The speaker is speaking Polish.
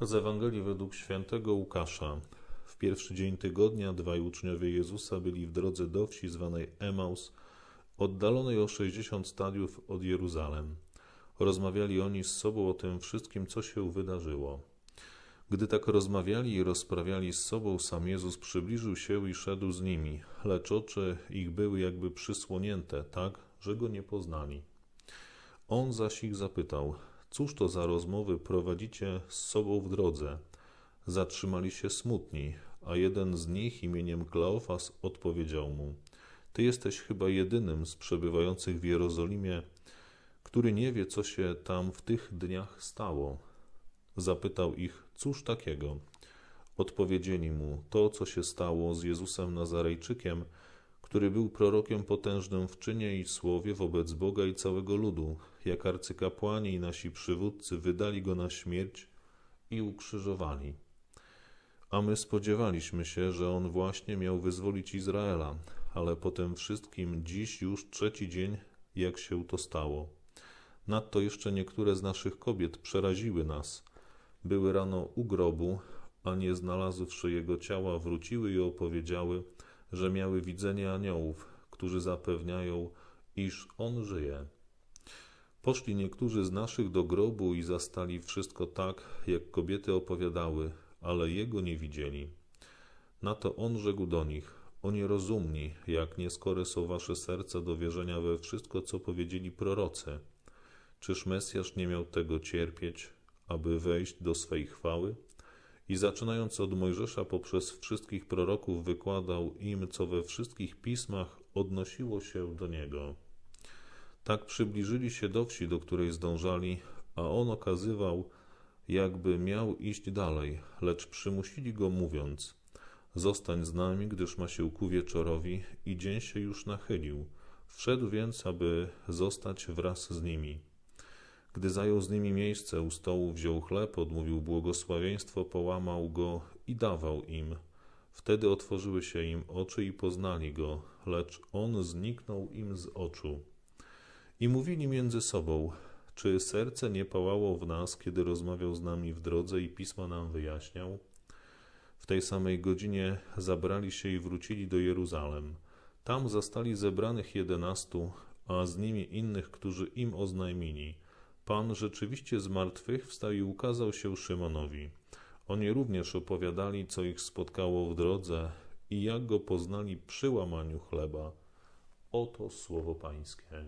Z Ewangelii według świętego Łukasza. W pierwszy dzień tygodnia dwaj uczniowie Jezusa byli w drodze do wsi zwanej Emaus, oddalonej o 60 stadiów od Jeruzalem. Rozmawiali oni z sobą o tym wszystkim, co się wydarzyło. Gdy tak rozmawiali i rozprawiali z sobą, sam Jezus przybliżył się i szedł z nimi, lecz oczy ich były jakby przysłonięte, tak, że go nie poznali. On zaś ich zapytał: Cóż to za rozmowy prowadzicie z sobą w drodze? Zatrzymali się smutni, a jeden z nich imieniem Kleofas odpowiedział mu: Ty jesteś chyba jedynym z przebywających w Jerozolimie, który nie wie, co się tam w tych dniach stało. Zapytał ich: Cóż takiego? Odpowiedzieli mu: To, co się stało z Jezusem Nazarejczykiem, który był prorokiem potężnym w czynie i słowie wobec Boga i całego ludu, jak arcykapłani i nasi przywódcy wydali go na śmierć i ukrzyżowali. A my spodziewaliśmy się, że on właśnie miał wyzwolić Izraela, ale po tym wszystkim dziś już trzeci dzień, jak się to stało. Nadto jeszcze niektóre z naszych kobiet przeraziły nas. Były rano u grobu, a nie znalazłszy jego ciała, wróciły i opowiedziały, że miały widzenie aniołów, którzy zapewniają, iż on żyje. Poszli niektórzy z naszych do grobu i zastali wszystko tak, jak kobiety opowiadały, ale jego nie widzieli. Na to on rzekł do nich: O nierozumni, jak nieskore są wasze serca do wierzenia we wszystko, co powiedzieli prorocy. Czyż Mesjasz nie miał tego cierpieć, aby wejść do swej chwały? I zaczynając od Mojżesza poprzez wszystkich proroków wykładał im, co we wszystkich pismach odnosiło się do niego. Tak przybliżyli się do wsi, do której zdążali, a on okazywał, jakby miał iść dalej, lecz przymusili go mówiąc: Zostań z nami, gdyż ma się ku wieczorowi i dzień się już nachylił. Wszedł więc, aby zostać wraz z nimi. Gdy zajął z nimi miejsce u stołu, wziął chleb, odmówił błogosławieństwo, połamał go i dawał im. Wtedy otworzyły się im oczy i poznali go, lecz on zniknął im z oczu. I mówili między sobą: Czy serce nie pałało w nas, kiedy rozmawiał z nami w drodze i pisma nam wyjaśniał? W tej samej godzinie zabrali się i wrócili do Jeruzalem. Tam zastali zebranych jedenastu, a z nimi innych, którzy im oznajmili – Pan rzeczywiście z martwych wstał i ukazał się Szymonowi. Oni również opowiadali, co ich spotkało w drodze i jak go poznali przy łamaniu chleba. Oto słowo Pańskie.